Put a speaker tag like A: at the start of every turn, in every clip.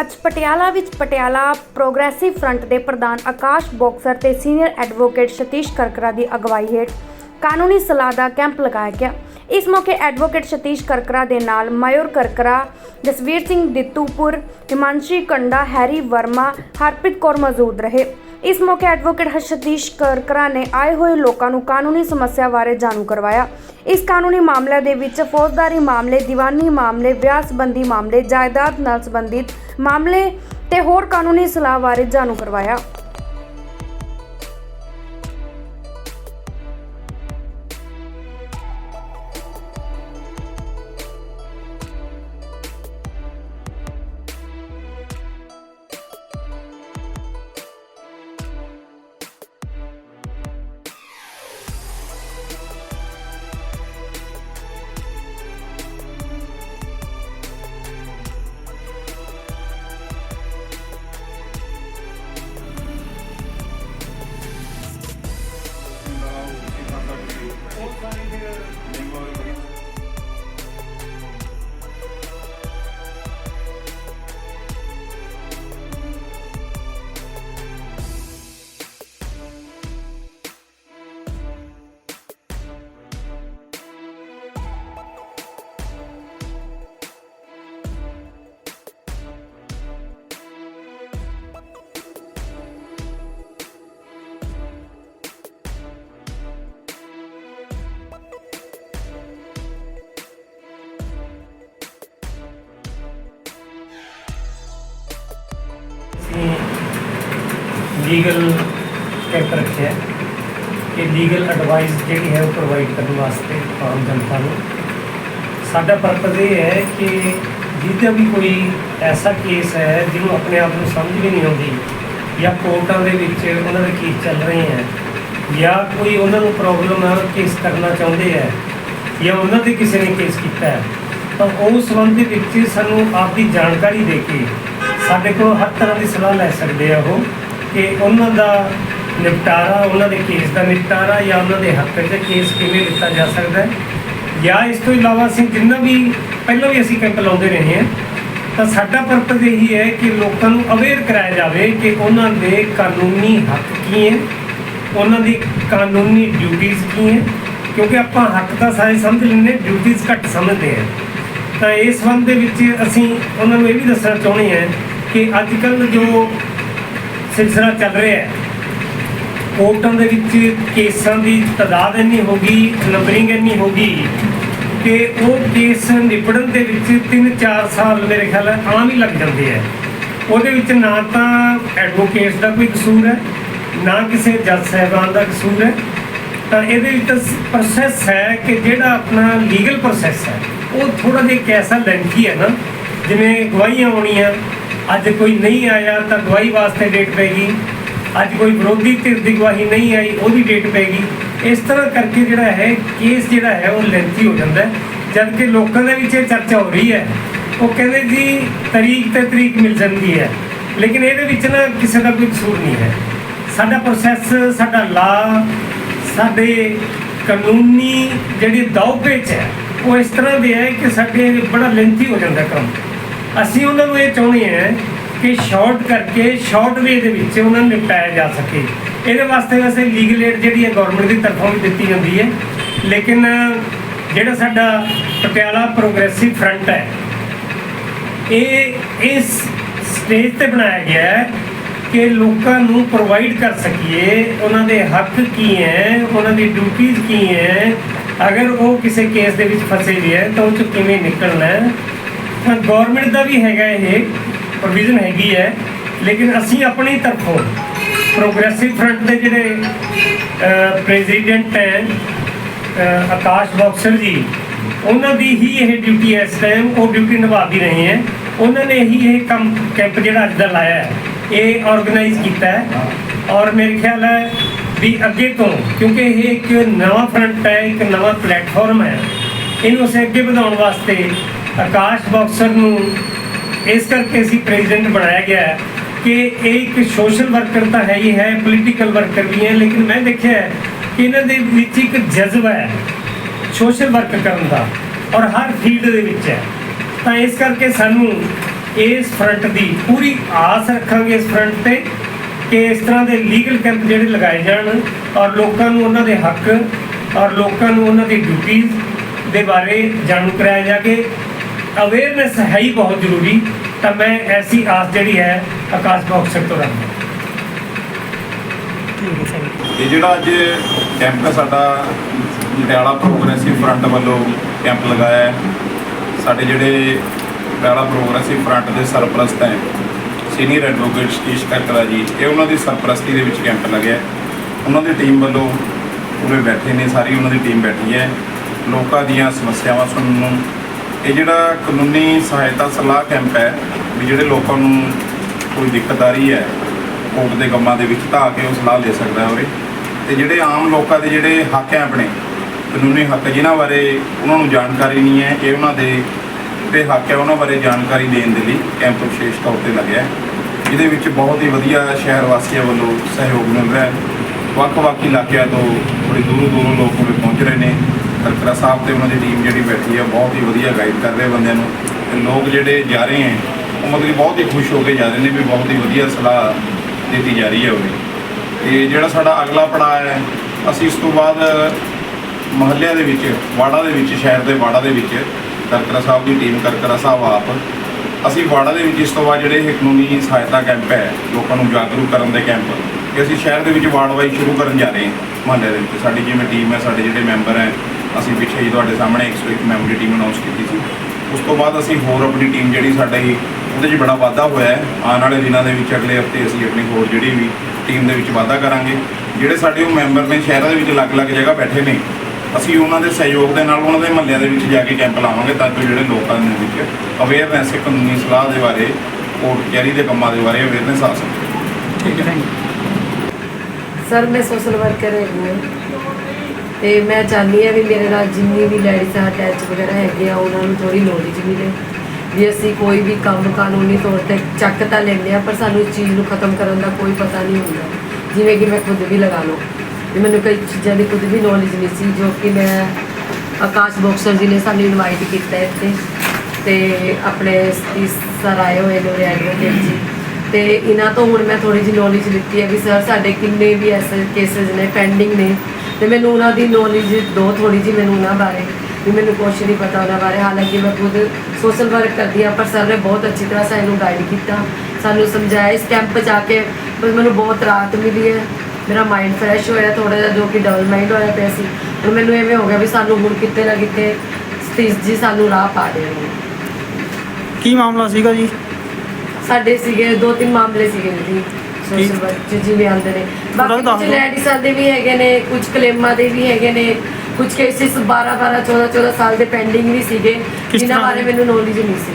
A: ਅੱਜ ਪਟਿਆਲਾ ਵਿੱਚ Patiala progressive front ਦੇ ਪ੍ਰਧਾਨ ਆਕਾਸ਼ ਬੋਕਸਰ ਤੇ ਸੀਨੀਅਰ ਐਡਵੋਕੇਟ ਸਤੀਸ਼ ਕਰਕਰਾ ਦੀ ਅਗਵਾਈ ਹੇਠ ਕਾਨੂੰਨੀ ਸਲਾਹ ਦਾ ਕੈਂਪ ਲਗਾਇਆ ਗਿਆ। ਇਸ ਮੌਕੇ ਐਡਵੋਕੇਟ ਸਤੀਸ਼ ਕਰਕਰਾ ਦੇ ਨਾਲ ਮਯੂਰ ਕਰਕਰਾ, ਜਸਵੀਰ ਸਿੰਘ ਦਿੱਤੂਪੁਰ, ਹਿਮਾਂਸ਼ੀ ਕੰਡਾ, ਹੈਰੀ ਵਰਮਾ, ਹਰਪ੍ਰੀਤ ਕੌਰ ਮੌਜੂਦ ਰਹੇ। ਇਸ ਮੌਕੇ ਐਡਵੋਕੇਟ ਸਤੀਸ਼ ਕਰਕਰਾ ਨੇ ਆਏ ਹੋਏ ਲੋਕਾਂ ਨੂੰ ਕਾਨੂੰਨੀ ਸਮੱਸਿਆ ਬਾਰੇ ਜਾਣੂ ਕਰਵਾਇਆ। ਇਸ ਕਾਨੂੰਨੀ ਮਾਮਲਿਆਂ ਦੇ ਵਿੱਚ ਫੌਜਦਾਰੀ ਮਾਮਲੇ, ਦੀਵਾਨੀ ਮਾਮਲੇ ਵਿਆਹ ਸੰਬੰਧੀ ਮਾਮਲੇ, ਜਾਇਦਾਦ ਨਾਲ ਸੰਬੰਧਿਤ ਮਾਮਲੇ ਤੇ ਹੋਰ ਕਾਨੂੰਨੀ ਸਲਾਹ ਬਾਰੇ ਜਾਣੂ ਕਰਵਾਇਆ।
B: ਲੀਗਲ ਕੈਂਪ ਰੱਖਿਆ ਕਿ ਲੀਗਲ ਐਡਵਾਈਸ ਜਿਹੜੀ ਹੈ ਉਹ ਪ੍ਰੋਵਾਈਡ ਕਰਨ ਵਾਸਤੇ ਆਮ ਜਨਤਾ ਨੂੰ। ਸਾਡਾ ਪਰਪਸ ਇਹ ਹੈ ਕਿ ਜਿਹਦਾ ਵੀ ਕੋਈ ਐਸਾ ਕੇਸ ਹੈ ਜਿਹਨੂੰ ਆਪਣੇ ਆਪ ਨੂੰ ਸਮਝ ਵੀ ਨਹੀਂ ਆਉਂਦੀ ਜਾਂ ਕੋਰਟਾਂ ਦੇ ਵਿੱਚ ਉਹਨਾਂ ਦੇ ਕੇਸ ਚੱਲ ਰਹੇ ਹੈ ਜਾਂ ਕੋਈ ਉਹਨਾਂ ਨੂੰ ਪ੍ਰੋਬਲਮ ਹੈ ਕੇਸ ਕਰਨਾ ਚਾਹੁੰਦੇ ਹੈ ਜਾਂ ਉਹਨਾਂ 'ਤੇ ਕਿਸੇ ਨੇ ਕੇਸ ਕੀਤਾ ਹੈ, ਤਾਂ ਉਹ ਸੰਬੰਧ ਦੇ ਵਿੱਚ ਸਾਨੂੰ ਆਪਦੀ ਜਾਣਕਾਰੀ ਦੇ ਕੇ ਸਾਡੇ ਕੋਲ ਹਰ ਤਰ੍ਹਾਂ ਦੀ ਸਲਾਹ ਲੈ ਸਕਦੇ ਆ ਉਹ। ਕਿ ਉਹਨਾਂ ਦਾ ਨਿਪਟਾਰਾ, ਉਹਨਾਂ ਦੇ ਕੇਸ ਦਾ ਨਿਪਟਾਰਾ ਜਾਂ ਉਹਨਾਂ ਦੇ ਹੱਕ 'ਚ ਕੇਸ ਕਿਵੇਂ ਦਿੱਤਾ ਜਾ ਸਕਦਾ ਹੈ? ਜਾਂ ਇਸ ਤੋਂ ਇਲਾਵਾ ਅਸੀਂ ਜਿੰਨਾ ਵੀ ਪਹਿਲਾਂ ਵੀ ਅਸੀਂ ਕੈਂਪ ਲਾਉਂਦੇ ਰਹੇ ਹਾਂ, ਤਾਂ ਸਾਡਾ ਪਰਪਸ ਇਹੀ ਹੈ ਕਿ ਲੋਕਾਂ ਨੂੰ ਅਵੇਅਰ ਕਰਾਇਆ ਜਾਵੇ ਕਿ ਉਹਨਾਂ ਦੇ ਕਾਨੂੰਨੀ ਹੱਕ ਕੀ ਹੈ, ਉਹਨਾਂ ਦੀ ਕਾਨੂੰਨੀ ਡਿਊਟੀਆਂ ਕੀ ਹੈ, ਕਿਉਂਕਿ ਆਪਾਂ ਹੱਕ ਤਾਂ ਸਾਰੇ ਸਮਝ ਲੈਂਦੇ ਡਿਊਟੀਆਂ ਘੱਟ ਸਮਝਦੇ ਹਾਂ। ਤਾਂ ਇਸ ਸੰਬੰਧ ਦੇ ਵਿੱਚ ਅਸੀਂ ਉਹਨਾਂ ਨੂੰ ਇਹ ਵੀ ਦੱਸਣਾ ਚਾਹੁੰਦੇ ਹਾਂ ਕਿ ਅੱਜ ਕੱਲ੍ਹ ਜੋ ਸਿਲਸਿਲਾ ਚੱਲ ਰਿਹਾ ਹੈ। ਕੋਰਟਾਂ ਦੇ ਵਿੱਚ ਕੇਸਾਂ ਦੀ ਤਾਦਾਦ ਇੰਨੀ ਹੋ ਗਈ ਨੰਬਰਿੰਗ ਇੰਨੀ ਹੋ ਗਈ ਕਿ ਉਹ ਕੇਸ ਨਿਪਟਣ ਦੇ ਵਿੱਚ 3-4 ਸਾਲ ਮੇਰੇ ਖਿਆਲ ਆਮ ਹੀ ਲੱਗ ਜਾਂਦੇ ਆ ਉਹਦੇ ਵਿੱਚ ਨਾ ਤਾਂ ਐਡਵੋਕੇਟਸ ਦਾ ਕੋਈ ਕਸੂਰ ਹੈ, ਨਾ ਕਿਸੇ ਜੱਜ ਸਾਹਿਬਾਨ ਦਾ ਕਸੂਰ ਹੈ। ਤਾਂ ਇਹਦੇ ਵਿੱਚ ਪ੍ਰੋਸੈਸ ਹੈ ਕਿ ਜਿਹੜਾ ਆਪਣਾ ਲੀਗਲ ਪ੍ਰੋਸੈਸ ਹੈ, ਉਹ ਥੋੜਾ ਜਿਹਾ ਕੈਸਾ ਲੈਂਥੀ ਹੈ ਨਾ, ਜਿਵੇਂ ਗਵਾਹੀਆਂ ਆਉਣੀਆਂ ਅੱਜ ਕੋਈ ਨਹੀਂ ਆਇਆ ਤਾਂ ਗਵਾਹੀ ਵਾਸਤੇ ਡੇਟ ਪੈਗੀ ਅੱਜ ਕੋਈ ਵਿਰੋਧੀ ਧਿਰ ਦੀ ਗਵਾਹੀ ਨਹੀਂ ਆਈ, ਉਹਦੀ ਡੇਟ ਪੈਗੀ ਇਸ ਤਰ੍ਹਾਂ ਕਰਕੇ ਜਿਹੜਾ ਹੈ ਕੇਸ ਜਿਹੜਾ ਹੈ, ਉਹ ਲੈਂਥੀ ਹੋ ਜਾਂਦਾ ਹੈ। ਜਦ ਕਿ ਲੋਕਾਂ ਦੇ ਵਿੱਚ ਇਹ ਚਰਚਾ ਹੋ ਰਹੀ ਹੈ, ਉਹ ਕਹਿੰਦੇ ਜੀ ਤਰੀਕ ਤੇ ਤਰੀਕ ਮਿਲ ਜਾਂਦੀ ਹੈ। ਲੇਕਿਨ ਇਹਦੇ ਵਿੱਚ ਨਾ ਕਿਸੇ ਦਾ ਕੋਈ ਕਸੂਰ ਨਹੀਂ ਹੈ। ਸਾਡਾ ਪ੍ਰੋਸੈਸ ਸਾਡਾ ਲਾ ਸਾਡੇ ਕਾਨੂੰਨੀ ਜਿਹੜੀ ਦਾਅ ਪੇਚ ਹੈ, ਉਹ ਇਸ ਤਰ੍ਹਾਂ ਦੇ ਹੈ ਕਿ ਸਾਡੇ ਬੜਾ ਲੈਂਥੀ ਹੋ ਜਾਂਦਾ ਕੰਮ। ਅਸੀਂ ਉਹਨਾਂ ਨੂੰ ਇਹ ਚਾਹੁੰਦੇ ਹਾਂ ਕਿ ਸ਼ਾਰਟ ਕਰਕੇ ਸ਼ਾਰਟ ਵੇ ਦੇ ਵਿੱਚ ਉਹਨਾਂ ਨੂੰ ਨਿਪਟਾਇਆ ਜਾ ਸਕੇ। ਇਹਦੇ ਵਾਸਤੇ ਵੈਸੇ ਲੀਗਲ ਏਡ ਜਿਹੜੀ ਹੈ ਗਵਰਨਮੈਂਟ ਦੀ ਤਰਫੋਂ ਵੀ ਦਿੱਤੀ ਜਾਂਦੀ ਹੈ। ਲੇਕਿਨ ਜਿਹੜਾ ਸਾਡਾ ਪਟਿਆਲਾ ਪ੍ਰੋਗਰੈਸਿਵ ਫਰੰਟ ਹੈ, ਇਹ, ਇਸ ਸਟੇਜ ਤੇ ਬਣਾਇਆ ਗਿਆ ਹੈ ਕਿ ਲੋਕਾਂ ਨੂੰ ਪ੍ਰੋਵਾਈਡ ਕਰ ਸਕੀਏ ਉਹਨਾਂ ਦੇ ਹੱਕ ਕੀ ਹੈ, ਉਹਨਾਂ ਦੀ ਡਿਊਟੀਆਂ ਕੀ ਹੈ। ਅਗਰ ਉਹ ਕਿਸੇ ਕੇਸ ਦੇ ਵਿੱਚ ਫਸੇ ਵੀ ਹੈ, ਤਾਂ ਉਹ ਚੋਂ ਕਿਵੇਂ ਨਿਕਲਣਾ ਹੈ? ਗਵਰਨਮੈਂਟ ਦਾ ਵੀ ਹੈਗਾ ਇਹ ਪ੍ਰੋਵੀਜ਼ਨ ਹੈਗੀ ਹੈ, ਲੇਕਿਨ ਅਸੀਂ ਆਪਣੀ ਤਰਫੋਂ ਪ੍ਰੋਗਰੈਸਿਵ ਫਰੰਟ ਦੇ ਜਿਹੜੇ ਪ੍ਰੈਜ਼ੀਡੈਂਟ ਹੈ ਆਕਾਸ਼ ਬੌਕਸਰ ਜੀ, ਉਹਨਾਂ ਦੀ ਹੀ ਇਹ ਡਿਊਟੀ ਹੈ ਇਸ ਟਾਈਮ ਉਹ ਡਿਊਟੀ ਨਿਭਾ ਵੀ ਰਹੇ ਹੈ। ਉਹਨਾਂ ਨੇ ਹੀ ਇਹ ਕੰਮ ਕੈਂਪ ਜਿਹੜਾ ਅੱਜ ਦਾ ਲਾਇਆ ਹੈ, ਇਹ ਆਰਗੇਨਾਈਜ਼ ਕੀਤਾ ਹੈ। ਔਰ ਮੇਰੇ ਖਿਆਲ ਹੈ ਵੀ ਅੱਗੇ ਤੋਂ, ਕਿਉਂਕਿ ਇਹ ਇੱਕ ਨਵਾਂ ਫਰੰਟ ਹੈ, ਇੱਕ ਨਵਾਂ ਪਲੇਟਫਾਰਮ ਹੈ, ਇਹਨੂੰ ਅਸੀਂ ਅੱਗੇ ਵਧਾਉਣ ਵਾਸਤੇ ਆਕਾਸ਼ ਬੌਕਸਰ ਨੂੰ ਇਸ ਕਰਕੇ ਅਸੀਂ ਪ੍ਰੈਜ਼ੀਡੈਂਟ ਬਣਾਇਆ ਗਿਆ ਹੈ ਕਿ ਇਹ ਇੱਕ ਸੋਸ਼ਲ ਵਰਕਰ ਤਾਂ ਹੈ ਹੀ ਹੈ ਪੋਲੀਟੀਕਲ ਵਰਕਰ ਵੀ ਹੈ, ਲੇਕਿਨ ਮੈਂ ਦੇਖਿਆ ਕਿ ਇਹਨਾਂ ਦੇ ਵਿੱਚ ਇੱਕ ਜਜ਼ਬਾ ਹੈ ਸੋਸ਼ਲ ਵਰਕ ਕਰਨ ਦਾ ਔਰ ਹਰ ਫੀਲਡ ਦੇ ਵਿੱਚ ਹੈ। ਤਾਂ ਇਸ ਕਰਕੇ ਸਾਨੂੰ ਇਸ ਫਰੰਟ ਦੀ ਪੂਰੀ ਆਸ ਰੱਖਾਂਗੇ ਇਸ ਫਰੰਟ ਤੇ ਕਿ ਇਸ ਤਰ੍ਹਾਂ ਦੇ ਲੀਗਲ ਕੈਂਪ ਜਿਹੜੇ ਲਗਾਏ ਜਾਣ ਔਰ ਲੋਕਾਂ ਨੂੰ ਉਹਨਾਂ ਦੇ ਹੱਕ ਔਰ ਲੋਕਾਂ ਨੂੰ ਉਹਨਾਂ ਦੀ ਡਿਊਟੀਆਂ ਦੇ ਬਾਰੇ ਜਾਣੂ ਕਰਾਇਆ ਜਾਵੇ ਅਵੇਅਰਨੈਸ ਹੈ ਹੀ ਬਹੁਤ ਜ਼ਰੂਰੀ ਤਾਂ ਮੈਂ ਐਸੀ ਆਸ ਜਿਹੜੀ ਹੈ ਆਕਾਸ਼ ਬਾਕਸਰ ਤੋਂ ਰੱਖਦਾ।
C: ਇਹ ਜਿਹੜਾ ਅੱਜ ਕੈਂਪ ਹੈ ਸਾਡਾ ਪਟਿਆਲਾ ਪ੍ਰੋਗਰੈਸਿਵ ਫਰੰਟ ਵੱਲੋਂ ਕੈਂਪ ਲਗਾਇਆ ਹੈ। ਸਾਡੇ ਜਿਹੜੇ ਪਟਿਆਲਾ ਪ੍ਰੋਗਰੈਸਿਵ ਫਰੰਟ ਦੇ ਸਰਪ੍ਰਸਤ ਹੈ ਸੀਨੀਅਰ ਐਡਵੋਕੇਟ ਸਤੀਸ਼ ਕਰਕਰਾ ਜੀ ਇਹ ਉਹਨਾਂ ਦੀ ਸਰਪ੍ਰਸਤੀ ਦੇ ਵਿੱਚ ਕੈਂਪ ਲੱਗਿਆ ਹੈ। ਉਹਨਾਂ ਦੀ ਟੀਮ ਵੱਲੋਂ ਪੂਰੇ ਬੈਠੇ ਨੇ ਸਾਰੀ ਉਹਨਾਂ ਦੀ ਟੀਮ ਬੈਠੀ ਹੈ। ਲੋਕਾਂ ਦੀਆਂ ਸਮੱਸਿਆਵਾਂ ਸੁਣਨ ਨੂੰ ਇਹ ਜਿਹੜਾ ਕਾਨੂੰਨੀ ਸਹਾਇਤਾ ਸਲਾਹ ਕੈਂਪ ਹੈ, ਵੀ ਜਿਹੜੇ ਲੋਕਾਂ ਨੂੰ ਕੋਈ ਦਿੱਕਤ ਆ ਰਹੀ ਹੈ, ਕੋਰਟ ਦੇ ਕੰਮਾਂ ਦੇ ਵਿੱਚ ਤਾਂ ਆ ਕੇ ਉਹ ਸਲਾਹ ਲੈ ਸਕਦਾ ਹੋਵੇ ਉਰੇ। ਤੇ ਜਿਹੜੇ ਆਮ ਲੋਕਾਂ ਦੇ ਜਿਹੜੇ ਹੱਕ ਹੈ ਆਪਣੇ ਕਾਨੂੰਨੀ ਹੱਕ ਜਿਨ੍ਹਾਂ ਬਾਰੇ ਉਹਨਾਂ ਨੂੰ ਜਾਣਕਾਰੀ ਨਹੀਂ ਹੈ, ਇਹ ਉਹਨਾਂ ਦੇ ਜਿਹੜੇ ਹੱਕ ਹੈ ਉਹਨਾਂ ਬਾਰੇ ਜਾਣਕਾਰੀ ਦੇਣ ਦੇ ਲਈ ਕੈਂਪ ਵਿਸ਼ੇਸ਼ ਤੌਰ ਤੇ ਲੱਗਿਆ ਹੈ। ਜਿਹਦੇ ਵਿੱਚ ਬਹੁਤ ਹੀ ਵਧੀਆ ਸ਼ਹਿਰ ਵਾਸੀਆਂ ਵੱਲੋਂ ਸਹਿਯੋਗ ਮਿਲ ਰਿਹਾ ਹੈ। ਵੱਖ-ਵੱਖ ਇਲਾਕਿਆਂ ਤੋਂ ਬੜੀ ਦੂਰੋਂ ਦੂਰੋਂ ਲੋਕ ਪਹੁੰਚ ਰਹੇ ਨੇ। ਕਰਕਰਾ ਸਾਹਿਬ ਤੇ ਉਹਨਾਂ ਦੀ ਟੀਮ ਜਿਹੜੀ ਬੈਠੀ ਹੈ ਬਹੁਤ ਹੀ ਵਧੀਆ ਗਾਈਡ ਕਰ ਰਹੇ ਬੰਦਿਆਂ ਨੂੰ। ਤੇ ਲੋਕ ਜਿਹੜੇ ਜਾ ਰਹੇ ਹੈ ਉਹ ਮਤਲਬ ਕਿ ਬਹੁਤ ਹੀ ਖੁਸ਼ ਹੋ ਕੇ ਜਾ ਰਹੇ ਨੇ ਵੀ ਬਹੁਤ ਹੀ ਵਧੀਆ ਸਲਾਹ ਦਿੱਤੀ ਜਾ ਰਹੀ ਹੈ ਉਰੇ ਤੇ ਜਿਹੜਾ ਸਾਡਾ ਅਗਲਾ ਪੜਾਅ ਹੈ, ਅਸੀਂ ਇਸ ਤੋਂ ਬਾਅਦ ਮਹੱਲਿਆਂ ਦੇ ਵਿੱਚ, ਵਾੜਾ ਦੇ ਵਿੱਚ, ਸ਼ਹਿਰ ਦੇ ਵਾੜਾ ਦੇ ਵਿੱਚ ਕਰਕਰਾ ਸਾਹਿਬ ਦੀ ਟੀਮ ਕਰਕਰਾ ਸਾਹਿਬ ਆਪ। ਅਸੀਂ ਵਾੜਾ ਦੇ ਵਿੱਚ ਇਸ ਤੋਂ ਬਾਅਦ ਜਿਹੜੇ ਇਹ ਕਾਨੂੰਨੀ ਸਹਾਇਤਾ ਕੈਂਪ ਹੈ, ਲੋਕਾਂ ਨੂੰ ਜਾਗਰੂਕ ਕਰਨ ਦੇ ਕੈਂਪ ਇਹ ਅਸੀਂ ਸ਼ਹਿਰ ਦੇ ਵਿੱਚ ਵਾਰਡ ਵਾਈਜ਼ ਸ਼ੁਰੂ ਕਰਨ ਜਾ ਰਹੇ ਹਾਂ ਮਹੱਲੇ ਦੇ ਵਿੱਚ। ਸਾਡੀ ਜਿਵੇਂ ਟੀਮ ਹੈ, ਸਾਡੇ ਜਿਹੜੇ ਮੈਂਬਰ ਹੈ ਅਸੀਂ ਪਿੱਛੇ ਹੀ ਤੁਹਾਡੇ ਸਾਹਮਣੇ 101 ਮੈਂਬਰ ਦੀ ਟੀਮ ਅਨਾਉਂਸ ਕੀਤੀ ਸੀ। ਉਸ ਤੋਂ ਬਾਅਦ ਅਸੀਂ ਹੋਰ ਆਪਣੀ ਟੀਮ ਜਿਹੜੀ ਸਾਡਾ ਹੀ ਉਹਦੇ 'ਚ ਬੜਾ ਵਾਧਾ ਹੋਇਆ ਹੈ। ਆਉਣ ਵਾਲੇ ਦਿਨਾਂ ਦੇ ਵਿੱਚ ਅਗਲੇ ਹਫ਼ਤੇ ਅਸੀਂ ਆਪਣੀ ਹੋਰ ਜਿਹੜੀ ਵੀ ਟੀਮ ਦੇ ਵਿੱਚ ਵਾਧਾ ਕਰਾਂਗੇ। ਜਿਹੜੇ ਸਾਡੇ ਉਹ ਮੈਂਬਰ ਨੇ ਸ਼ਹਿਰਾਂ ਦੇ ਵਿੱਚ ਅਲੱਗ-ਅਲੱਗ ਜਗ੍ਹਾ ਬੈਠੇ ਨੇ ਅਸੀਂ ਉਹਨਾਂ ਦੇ ਸਹਿਯੋਗ ਦੇ ਨਾਲ ਉਹਨਾਂ ਦੇ ਮਹੱਲਿਆਂ ਦੇ ਵਿੱਚ ਜਾ ਕੇ ਕੈਂਪ ਲਾਵਾਂਗੇ ਤਾਂ ਕਿ ਜਿਹੜੇ ਲੋਕਾਂ ਦੇ ਵਿੱਚ ਅਵੇਅਰਨੈਸ ਕਾਨੂੰਨੀ ਸਲਾਹ ਦੇ ਬਾਰੇ ਕੋਰਟ ਕਚਹਿਰੀ ਦੇ ਕੰਮਾਂ ਦੇ ਬਾਰੇ ਅਵੇਅਰਨੈਸ ਆ ਸਕੇ।
B: ਠੀਕ ਹੈ
D: ਸਰ ਮੈਂ ਸੋਸ਼ਲ ਵਰਕਰ ਹਾਂ ਤੇ ਮੈਂ ਚਾਹੁੰਦੀ ਹਾਂ ਵੀ ਮੇਰੇ ਨਾਲ ਜਿੰਨੀ ਵੀ ਲੈਡੀਜ਼ ਅਟੈਚ ਵਗੈਰਾ ਹੈਗੇ ਆ, ਉਹਨਾਂ ਨੂੰ ਥੋੜੀ ਨੌਲੇਜ ਮਿਲੇ। ਵੀ ਅਸੀਂ ਕੋਈ ਵੀ ਕੰਮ ਕਾਨੂੰਨੀ ਤੌਰ ਤੇ ਚੱਕ ਤਾਂ ਲੈਂਦੇ ਆ ਪਰ ਸਾਨੂੰ ਇਸ ਚੀਜ਼ ਨੂੰ ਖਤਮ ਕਰਨ ਦਾ ਕੋਈ ਪਤਾ ਨਹੀਂ ਹੁੰਦਾ। ਜਿਵੇਂ ਕਿ ਮੈਂ ਖੁਦ ਵੀ ਲਗਾ ਲਓ। ਵੀ ਮੈਨੂੰ ਕਈ ਚੀਜ਼ਾਂ ਦੀ ਖੁਦ ਵੀ ਨੌਲੇਜ ਨਹੀਂ ਸੀ, ਜੋ ਕਿ ਮੈਂ ਆਕਾਸ਼ ਬੋਕਸਰ ਜੀ ਨੇ ਸਾਨੂੰ ਇਨਵਾਈਟ ਕੀਤਾ ਇੱਥੇ। ਤੇ ਆਪਣੇ ਸਰ ਆਏ ਹੋਏ ਨੇ ਉਰੇ ਐਡਵੋਕੇਟ ਜੀ। ਤੇ ਇਹਨਾਂ ਤੋਂ ਹੁਣ ਮੈਂ ਥੋੜੀ ਜਿਹੀ ਨੌਲੇਜ ਲਿੱਤੀ ਹੈ ਵੀ ਸਰ ਸਾਡੇ ਕਿੰਨੇ ਵੀ ਐਸੇ ਕੇਸਸ ਨੇ ਪੈਂਡਿੰਗ ਨੇ। ਤੇ ਮੈਨੂੰ ਉਹਨਾਂ ਦੀ ਨੌਲੇਜ ਦੋ ਥੋੜੀ ਜਿਹੀ ਮੈਨੂੰ ਉਹਨਾਂ ਬਾਰੇ ਵੀ ਮੈਨੂੰ ਕੁਛ ਨਹੀਂ ਪਤਾ ਉਹਨਾਂ ਬਾਰੇ। ਹਾਲਾਂਕਿ ਮੈਂ ਖੁਦ ਸੋਸ਼ਲ ਵਰਕ ਕਰਦੀ ਹਾਂ ਪਰ ਸਰ ਨੇ ਬਹੁਤ ਅੱਛੀ ਤਰ੍ਹਾਂ ਸਾਨੂੰ ਗਾਈਡ ਕੀਤਾ। ਸਾਨੂੰ ਸਮਝਾਇਆ ਇਸ ਕੈਂਪ 'ਚ ਆ ਕੇ ਬਸ ਮੈਨੂੰ ਬਹੁਤ ਰਾਹਤ ਮਿਲੀ ਹੈ। ਮੇਰਾ ਮਾਈਂਡ ਫਰੈਸ਼ ਹੋਇਆ ਥੋੜਾ ਜਿਹਾ ਜੋ ਕਿ ਡਬਲ ਮਾਈਂਡ ਹੋਇਆ ਪਿਆ ਸੀ। ਹੁਣ ਮੈਨੂੰ ਐਵੇਂ ਹੋ ਗਿਆ ਵੀ ਸਾਨੂੰ ਹੁਣ ਕਿਤੇ ਨਾ ਕਿਤੇ ਸਤੀਸ਼ ਜੀ ਸਾਨੂੰ ਰਾਹ ਪਾ ਰਹੇ ਨੇ।
E: ਕੀ ਮਾਮਲਾ ਸੀਗਾ ਜੀ?
D: ਸਾਡੇ ਸੀਗੇ ਦੋ ਤਿੰਨ ਮਾਮਲੇ ਸੀਗੇ ਜੀ। ਸੋਸ਼ਲ ਵਰਕ ਚ ਜਿਵੇਂ ਆਉਂਦੇ ਨੇ। ਬਾਕੀ
E: ਦੱਸ
D: ਕੁਝ
E: ਦਿਓ।
D: ਲੈਡੀਜ਼ਾਂ ਦੇ ਵੀ ਹੈਗੇ ਨੇ ਕੁਝ ਕਲੇਮਾਂ ਦੇ ਵੀ ਹੈਗੇ ਨੇ ਕੁਝ ਕੇਸਿਸ 12 12 14 14 ਸਾਲ ਦੇ ਪੈਂਡਿੰਗ ਵੀ ਸੀਗੇ
E: ਕਿਸ
D: ਜਿਨ੍ਹਾਂ
E: ਤਰ੍ਹਾਂ
D: ਬਾਰੇ
E: ਦੇ?
D: ਮੈਨੂੰ ਨੌਲੇਜ ਨਹੀਂ ਸੀ।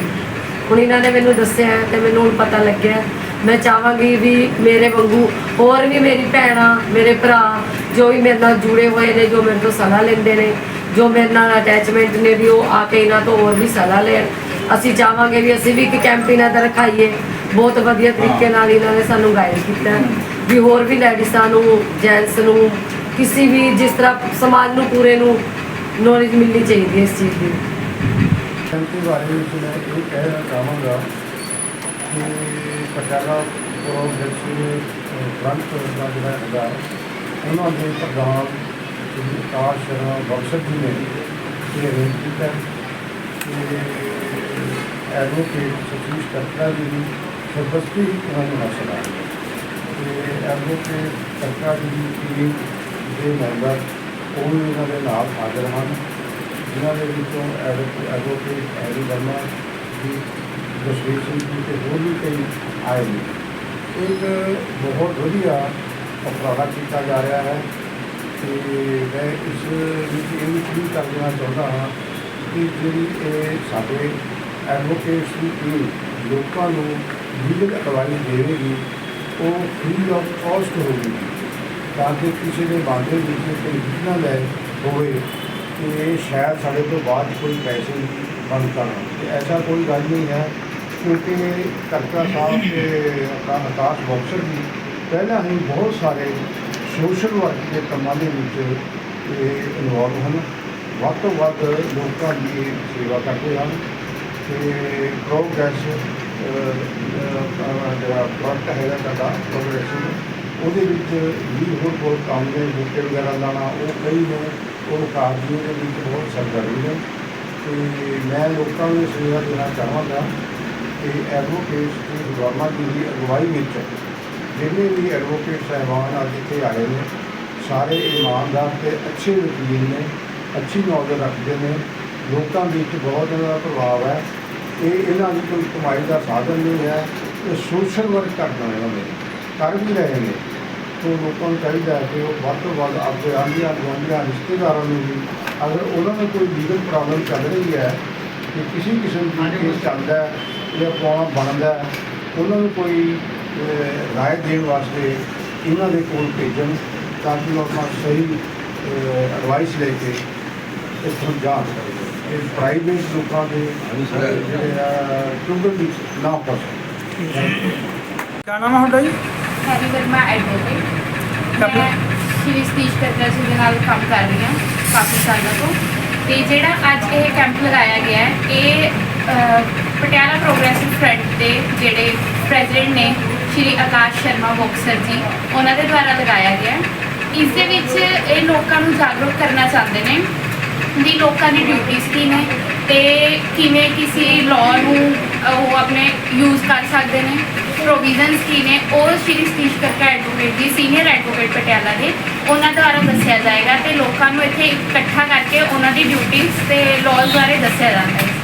D: ਹੁਣ ਇਹਨਾਂ ਨੇ ਮੈਨੂੰ ਦੱਸਿਆ ਹੈ ਤੇ ਮੈਨੂੰ ਹੁਣ ਪਤਾ ਲੱਗਿਆ। ਮੈਂ ਚਾਹਾਂਗੀ ਵੀ ਮੇਰੇ ਵਾਂਗੂ ਹੋਰ ਵੀ ਮੇਰੀ ਭੈਣਾਂ ਮੇਰੇ ਭਰਾ ਜੋ ਵੀ ਮੇਰੇ ਨਾਲ ਜੁੜੇ ਹੋਏ ਨੇ ਜੋ ਮੇਰੇ ਤੋਂ ਸਲਾਹ ਲੈਂਦੇ ਨੇ ਜੋ ਮੇਰੇ ਨਾਲ ਅਟੈਚਮੈਂਟ ਨੇ ਵੀ ਉਹ ਆ ਕੇ ਇਹਨਾਂ ਤੋਂ ਹੋਰ ਵੀ ਸਲਾਹ ਲੈਣ। ਅਸੀਂ ਚਾਹਾਂਗੇ ਵੀ ਅਸੀਂ ਵੀ ਇੱਕ ਕੈਂਪ ਇਹਨਾਂ ਦਾ ਰਖਾਈਏ। ਬਹੁਤ ਵਧੀਆ ਤਰੀਕੇ ਨਾਲ ਇਹਨਾਂ ਨੇ ਸਾਨੂੰ ਗਾਈਡ ਕੀਤਾ। ਵੀ ਹੋਰ ਵੀ ਲੈਡੀਜ਼ਾਂ ਨੂੰ ਜੈਂਟਸ ਨੂੰ ਕਿਸੇ ਵੀ ਜਿਸ ਤਰ੍ਹਾਂ ਸਮਾਜ ਨੂੰ ਪੂਰੇ ਨੂੰ ਨੌਲੇਜ ਮਿਲਣੀ ਚਾਹੀਦੀ ਹੈ ਇਸ ਚੀਜ਼ ਦੀ।
F: ਸ਼ਾਂਤੀ ਬਾਰੇ ਵਿੱਚ ਮੈਂ ਇਹ ਕਹਿਣਾ ਚਾਹਾਂਗਾ ਕਿ ਪਟਿਆਲਾ ਪ੍ਰੋਗਰੈਸਿਵ ਫਰੰਟ ਦਾ ਜਿਹੜਾ ਹੈਗਾ ਉਹਨਾਂ ਦੇ ਪ੍ਰਧਾਨ ਸ਼ਰਮਾ ਬਖਸ਼ਤ ਜੀ ਨੇ ਇਹ ਅਰੇਂਜ ਕੀਤਾ। ਕਿ ਐਡਵੋਕੇਟ ਸਤੀਸ਼ ਕਰਕਰਾ ਜੀ ਦੀ ਸਰਬਸਤੀ ਉਹਨਾਂ ਨੂੰ ਹਾਸਲ ਹੈ ਤੇ ਐਡਵੋਕੇਟ ਕਰਕਰਾ ਜੀ ਦੀ ਟੀਮ ਦੇ ਮੈਂਬਰ ਉਹ ਵੀ ਉਹਨਾਂ ਦੇ ਨਾਲ ਹਾਜ਼ਰ ਹਨ ਜਿਨ੍ਹਾਂ ਦੇ ਵਿੱਚੋਂ ਐਡਵੋ- ਐਡਵੋਕੇਟ ਹੈਰੀ ਵਰਮਾ ਜੀ ਜਸਵੀਰ ਸਿੰਘ ਜੀ ਤੇ ਹੋਰ ਵੀ ਕਈ ਆਏ ਨੇ ਇੱਕ ਬਹੁਤ ਵਧੀਆ ਉਪਰਾਲਾ ਕੀਤਾ ਜਾ ਰਿਹਾ ਹੈ ਤੇ ਮੈਂ ਇਸ ਵਿੱਚ ਇਹ ਵੀ ਕਲੀਅਰ ਕਰ ਦੇਣਾ ਚਾਹੁੰਦਾ ਹਾਂ ਕਿ ਜਿਹੜੀ ਇਹ ਸਾਡੇ ਐਡਵੋਕੇਟਸ ਦੀ ਟੀਮ ਲੋਕਾਂ ਨੂੰ ਲੀਗਲ ਅਗਵਾਈ ਦੇਵੇਗੀ, ਉਹ ਫ੍ਰੀ ਆਫ ਕਾਸਟ ਹੋਵੇਗੀ। ਤਾਂ ਕਿ ਕਿਸੇ ਦੇ ਬਾਰੇ ਵਿੱਚ ਕੋਈ ਨਾ ਲੈ ਹੋਵੇ ਕਿ ਇਹ ਸ਼ਾਇਦ ਸਾਡੇ ਤੋਂ ਬਾਅਦ ਕੋਈ ਪੈਸੇ ਬੰਦ ਕਰਨ। ਤੇ ਐਸਾ ਕੋਈ ਗੱਲ ਨਹੀਂ ਹੈ, ਕਿਉਂਕਿ ਕਰਤਾ ਸਾਹਿਬ ਤੇ ਆਕਾ- ਆਕਾਸ਼ ਬੌਕਸਰ ਜੀ ਪਹਿਲਾਂ ਹੀ ਬਹੁਤ ਸਾਰੇ ਸੋਸ਼ਲ ਵਰਕ ਦੇ ਕੰਮਾਂ ਦੇ ਵਿੱਚ ਇਹ ਇਨਵੋਲਵ ਹਨ। ਵੱਧ ਤੋਂ ਵੱਧ ਲੋਕਾਂ ਦੀ ਸੇਵਾ ਕਰਦੇ ਹਨ। ਤੇ ਪ੍ਰੋਗਰੈਸ ਜਿਹੜਾ ਪ੍ਰੋਡਕਟ ਹੈਗਾ ਸਾਡਾ ਪ੍ਰੋਗਰੈਸ਼ਨ ਉਹਦੇ ਵਿੱਚ ਵੀ ਹੋਰ ਬਹੁਤ ਕੰਮ ਨੇ, ਬੂਟੇ ਵਗੈਰਾ ਲਾਣਾ ਉਹ ਕਈ ਨੇ, ਉਹ ਕਾਰਜ ਦੇ ਵਿੱਚ ਬਹੁਤ ਸਰਗਰਮੀ ਨੇ। ਤੇ ਮੈਂ ਲੋਕਾਂ ਨੂੰ ਸੁਝਾਅ ਦੇਣਾ ਚਾਹਾਂਗਾ ਕਿ ਐਡਵੋਕੇਟਸ ਦੀ ਗਵਰਨਮੈਂਟ ਦੀ ਅਗਵਾਈ ਵਿੱਚ ਜਿੰਨੇ ਵੀ ਐਡਵੋਕੇਟ ਸਾਹਿਬਾਨ ਅੱਜ ਇੱਥੇ ਆਏ ਨੇ, ਸਾਰੇ ਇਮਾਨਦਾਰ ਤੇ ਅੱਛੇ ਵਕੀਲ ਨੇ, ਅੱਛੀ ਨੌਲੇਜ ਰੱਖਦੇ ਨੇ। ਲੋਕਾਂ ਵਿੱਚ ਬਹੁਤ ਜ਼ਿਆਦਾ ਪ੍ਰਭਾਵ ਹੈ। ਇਹ ਇਹਨਾਂ ਦੀ ਕੋਈ ਕਮਾਈ ਦਾ ਸਾਧਨ ਨਹੀਂ ਹੈ ਇਹ ਸੋਸ਼ਲ ਵਰਕ ਕਰਨਾ ਇਹਨਾਂ ਨੇ ਕਰ ਵੀ ਰਹੇ ਨੇ। ਤੋਂ ਲੋਕਾਂ ਨੂੰ ਚਾਹੀਦਾ ਹੈ ਕਿ ਉਹ ਵੱਧ ਤੋਂ ਵੱਧ ਆਪਣੇ ਆਂਢੀਆਂ ਗੁਆਂਢੀਆਂ ਰਿਸ਼ਤੇਦਾਰਾਂ ਨੂੰ ਵੀ ਅਗਰ ਉਹਨਾਂ ਨੂੰ ਕੋਈ ਲੀਗਲ ਪ੍ਰੋਬਲਮ ਚੱਲ ਰਹੀ ਹੈ ਕਿ ਕਿਸੇ ਕਿਸਮ ਦੀ ਕੇਸ ਚੱਲਦਾ ਹੈ ਜਾਂ ਫੋਰਮ ਬਣਦਾ ਹੈ ਉਹਨਾਂ ਨੂੰ ਕੋਈ ਰਾਏ ਦੇਣ ਵਾਸਤੇ ਇਹਨਾਂ ਦੇ ਕੋਲ ਭੇਜਣ ਤਾਂ ਕਿ ਆਪਣਾ ਸਹੀ ਐਡਵਾਈਸ ਲੈ ਕੇ ਇੱਥੋਂ ਜਾ ਸਕਣ। ਇਹ ਪ੍ਰਾਈਵੇਟ ਲੋਕਾਂ ਦੇ ਅਹ, ਜਿਹੜੇ ਆ ਚੁੰਗਲ ਵਿੱਚ ਨਾ ਫਸ
E: ਕਿਆ ਨਾਮ ਹੈ ਤੁਹਾਡਾ ਜੀ?
G: Harry Verma advocate.
E: ਕਾਫੀ-
G: ਮੈਂ ਸ਼੍ਰੀ ਸਤੀਸ਼ ਕਰਦਾ ਜੀ ਦੇ ਨਾਲ ਕੰਮ ਕਰ ਰਹੀ ਹਾਂ ਕਾਫੀ ਸਾਲਾਂ ਤੋਂ। ਤੇ ਜਿਹੜਾ ਅੱਜ ਇਹ ਕੈਂਪ ਲਗਾਇਆ ਗਿਆ ਹੈ ਇਹ ਪਟਿਆਲਾ ਪ੍ਰੋਗਰੈਸਿਵ ਫਰੰਟ ਦੇ ਜਿਹੜੇ ਪ੍ਰੈਜ਼ੀਡੈਂਟ ਨੇ ਸ਼੍ਰੀ ਆਕਾਸ਼ ਸ਼ਰਮਾ ਬੋਕਸਰ ਜੀ ਉਹਨਾਂ ਦੇ ਦੁਆਰਾ ਲਗਾਇਆ ਗਿਆ ਹੈ। ਇਸ ਦੇ ਵਿੱਚ ਇਹ ਲੋਕਾਂ ਨੂੰ ਜਾਗਰੂਕ ਕਰਨਾ ਚਾਹੁੰਦੇ ਨੇ ਵੀ ਲੋਕਾਂ ਦੀ ਡਿਊਟੀਜ਼ ਕੀ ਨੇ ਤੇ ਕਿਵੇਂ ਕਿਸੇ ਲਾਅ ਨੂੰ ਉਹ ਆਪਣੇ ਯੂਜ਼ ਕਰ ਸਕਦੇ ਨੇ ਪ੍ਰੋਵੀਜ਼ਨਸ ਕੀ ਨੇ, ਉਹ Shri Satish Karka advocate ji senior advocate Patiala ਦੇ, ਉਹਨਾਂ ਦੁਆਰਾ ਦੱਸਿਆ ਜਾਏਗਾ ਤੇ ਲੋਕਾਂ ਨੂੰ ਇੱਥੇ ਇਕੱਠਾ ਕਰਕੇ ਉਹਨਾਂ ਦੀ ਡਿਊਟੀਜ਼ ਤੇ ਲਾਅਜ਼ ਬਾਰੇ ਦੱਸਿਆ ਜਾਂਦਾ ਹੈ।